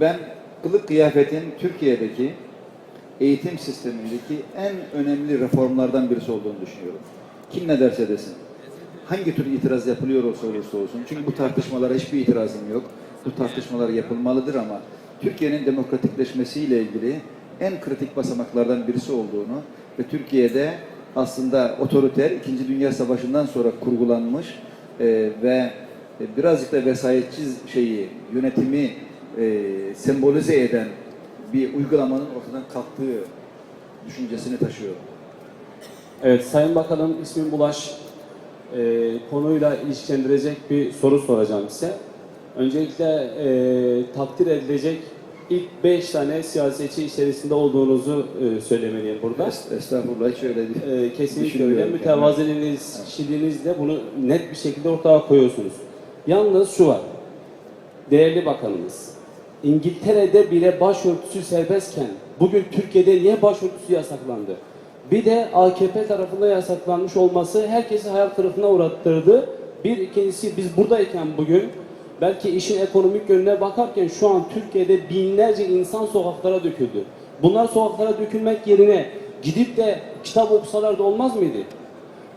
Ben kılık kıyafetin Türkiye'deki eğitim sistemindeki en önemli reformlardan birisi olduğunu düşünüyorum. Kim ne derse desin. Hangi tür itiraz yapılıyor olsa olursa olsun. Çünkü bu tartışmalara hiçbir itirazım yok. Bu tartışmalar yapılmalıdır ama Türkiye'nin demokratikleşmesiyle ilgili en kritik basamaklardan birisi olduğunu ve Türkiye'de aslında otoriter 2. Dünya Savaşı'ndan sonra kurgulanmış e, ve birazcık da vesayetçi şeyi, yönetimi e, sembolize eden bir uygulamanın ortadan kalktığı düşüncesini taşıyorum. Evet, Sayın Bakanım ismim Bulaş. Ee, konuyla ilişkilendirecek bir soru soracağım size. Öncelikle e, takdir edilecek ilk beş tane siyasetçi içerisinde olduğunuzu e, söylemeliyim burada. Est- Estağfurullah hiç öyle değil. Ee, kesinlikle öyle. yani. Mütevaziliğiniz, kişiliğinizle bunu net bir şekilde ortaya koyuyorsunuz. Yalnız şu var. Değerli bakanımız, İngiltere'de bile başörtüsü serbestken bugün Türkiye'de niye başörtüsü yasaklandı? Bir de AKP tarafından yasaklanmış olması herkesi hayal kırıklığına uğrattırdı. Bir ikincisi biz buradayken bugün belki işin ekonomik yönüne bakarken şu an Türkiye'de binlerce insan sokaklara döküldü. Bunlar sokaklara dökülmek yerine gidip de kitap okusalar da olmaz mıydı?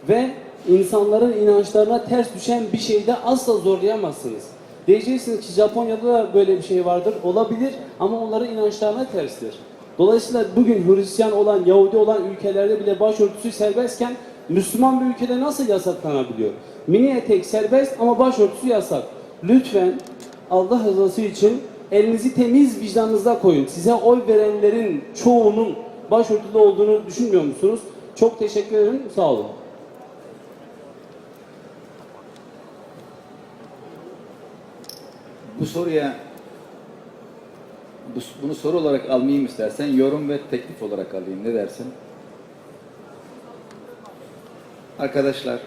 Ve insanların inançlarına ters düşen bir şeyde asla zorlayamazsınız. Diyeceksiniz ki Japonya'da da böyle bir şey vardır. Olabilir ama onların inançlarına terstir. Dolayısıyla bugün Hristiyan olan, Yahudi olan ülkelerde bile başörtüsü serbestken Müslüman bir ülkede nasıl yasaklanabiliyor? Mini etek serbest ama başörtüsü yasak. Lütfen Allah rızası için elinizi temiz vicdanınızda koyun. Size oy verenlerin çoğunun başörtülü olduğunu düşünmüyor musunuz? Çok teşekkür ederim. Sağ olun. Bu soruya bu- bunu soru olarak almayayım istersen yorum ve teklif olarak alayım. Ne dersin? Arkadaşlar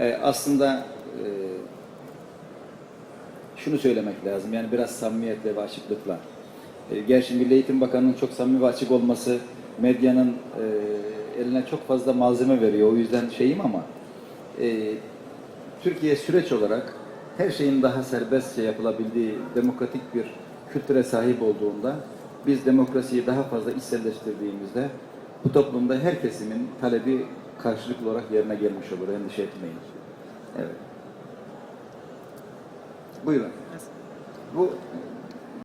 e, aslında e, şunu söylemek lazım. Yani biraz samimiyetle ve açıklıkla. E, gerçi Milli Eğitim Bakanı'nın çok samimi ve açık olması medyanın e, eline çok fazla malzeme veriyor. O yüzden şeyim ama e, Türkiye süreç olarak her şeyin daha serbestçe yapılabildiği demokratik bir kültüre sahip olduğunda biz demokrasiyi daha fazla içselleştirdiğimizde bu toplumda her kesimin talebi karşılıklı olarak yerine gelmiş olur. Endişe etmeyin. Evet. Buyurun. Bu